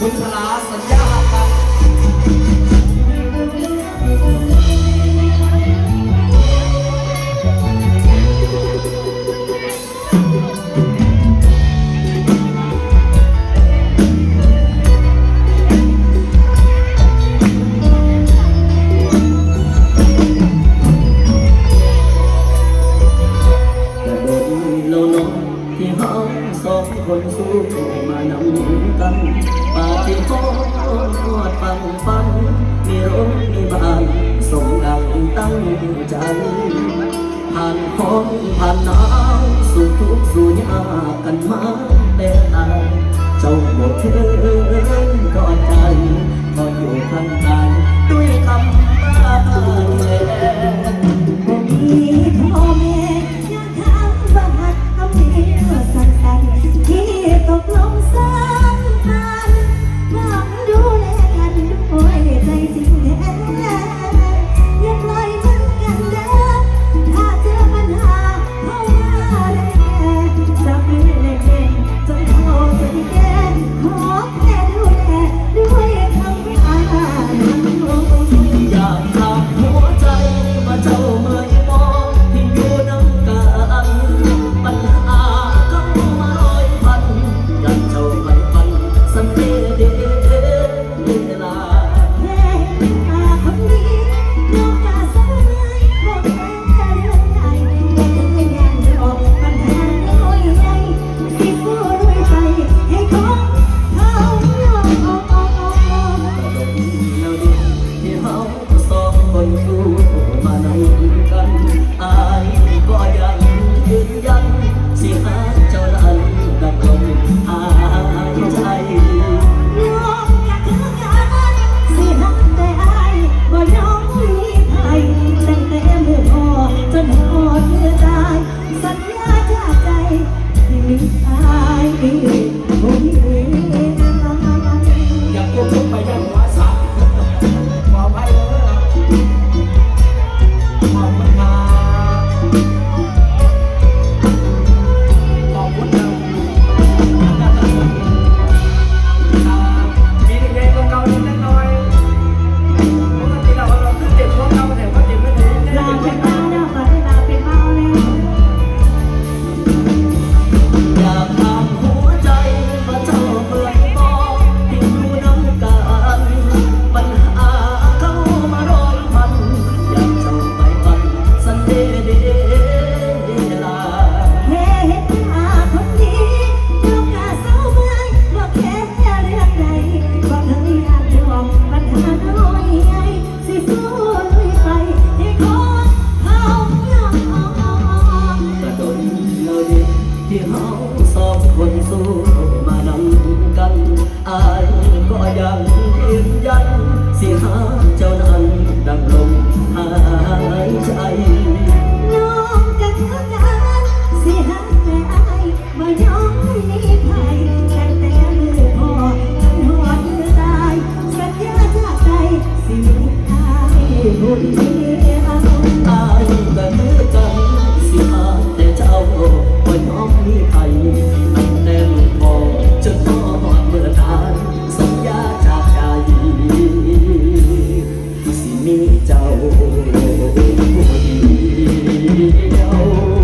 คุณพลาสัญญา ใจผ่านพ้นผ่านหนาวสู่ทุกสู่ยากกันมาแต่ตายเจ้าบอกเทินก็ใจ know.